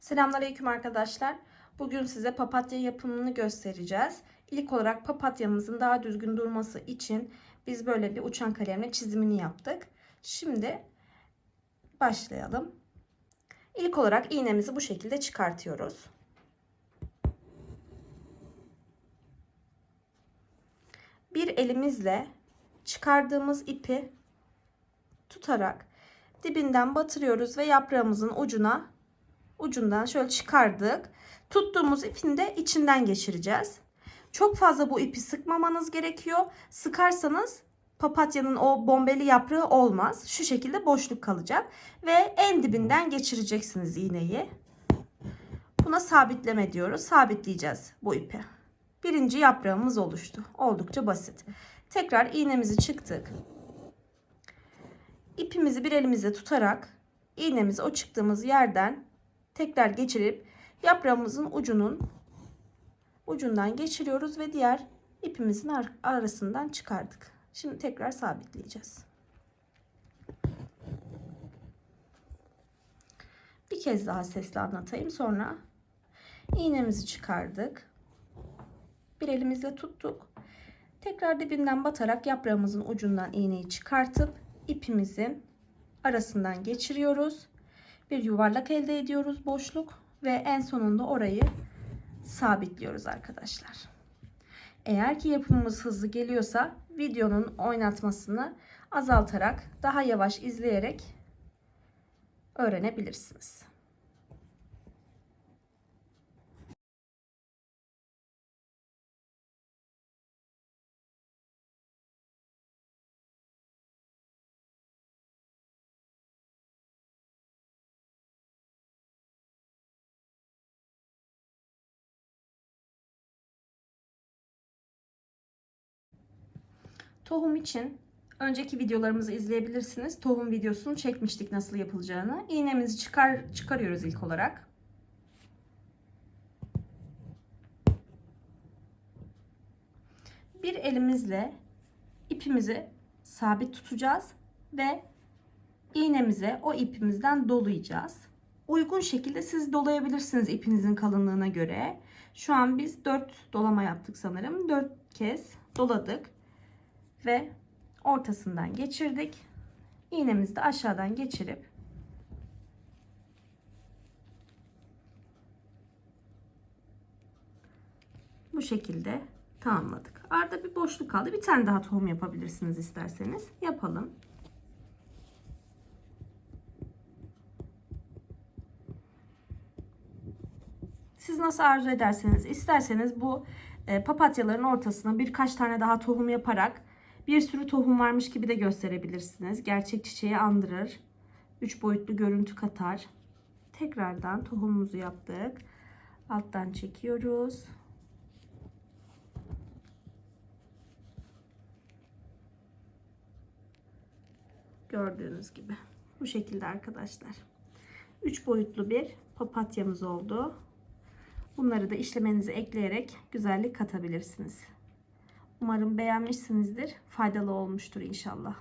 Selamünaleyküm arkadaşlar. Bugün size papatya yapımını göstereceğiz. İlk olarak papatyamızın daha düzgün durması için biz böyle bir uçan kalemle çizimini yaptık. Şimdi başlayalım. İlk olarak iğnemizi bu şekilde çıkartıyoruz. Bir elimizle çıkardığımız ipi tutarak dibinden batırıyoruz ve yaprağımızın ucuna ucundan şöyle çıkardık. Tuttuğumuz ipin de içinden geçireceğiz. Çok fazla bu ipi sıkmamanız gerekiyor. Sıkarsanız papatyanın o bombeli yaprağı olmaz. Şu şekilde boşluk kalacak ve en dibinden geçireceksiniz iğneyi. Buna sabitleme diyoruz. Sabitleyeceğiz bu ipi. Birinci yaprağımız oluştu. Oldukça basit. Tekrar iğnemizi çıktık. İpimizi bir elimizle tutarak iğnemizi o çıktığımız yerden tekrar geçirip yaprağımızın ucunun ucundan geçiriyoruz ve diğer ipimizin ar arasından çıkardık. Şimdi tekrar sabitleyeceğiz. Bir kez daha sesli anlatayım. Sonra iğnemizi çıkardık. Bir elimizle tuttuk. Tekrar dibinden batarak yaprağımızın ucundan iğneyi çıkartıp ipimizin arasından geçiriyoruz. Bir yuvarlak elde ediyoruz boşluk ve en sonunda orayı sabitliyoruz arkadaşlar. Eğer ki yapımımız hızlı geliyorsa videonun oynatmasını azaltarak daha yavaş izleyerek öğrenebilirsiniz. Tohum için önceki videolarımızı izleyebilirsiniz. Tohum videosunu çekmiştik nasıl yapılacağını. İğnemizi çıkar çıkarıyoruz ilk olarak. Bir elimizle ipimizi sabit tutacağız ve iğnemize o ipimizden dolayacağız. Uygun şekilde siz dolayabilirsiniz ipinizin kalınlığına göre. Şu an biz 4 dolama yaptık sanırım. 4 kez doladık ve ortasından geçirdik. İğnemizi de aşağıdan geçirip bu şekilde tamamladık. Arada bir boşluk kaldı. Bir tane daha tohum yapabilirsiniz isterseniz. Yapalım. Siz nasıl arzu ederseniz isterseniz bu e, papatyaların ortasına birkaç tane daha tohum yaparak bir sürü tohum varmış gibi de gösterebilirsiniz. Gerçek çiçeği andırır. Üç boyutlu görüntü katar. Tekrardan tohumumuzu yaptık. Alttan çekiyoruz. Gördüğünüz gibi. Bu şekilde arkadaşlar. Üç boyutlu bir papatyamız oldu. Bunları da işlemenize ekleyerek güzellik katabilirsiniz. Umarım beğenmişsinizdir. Faydalı olmuştur inşallah.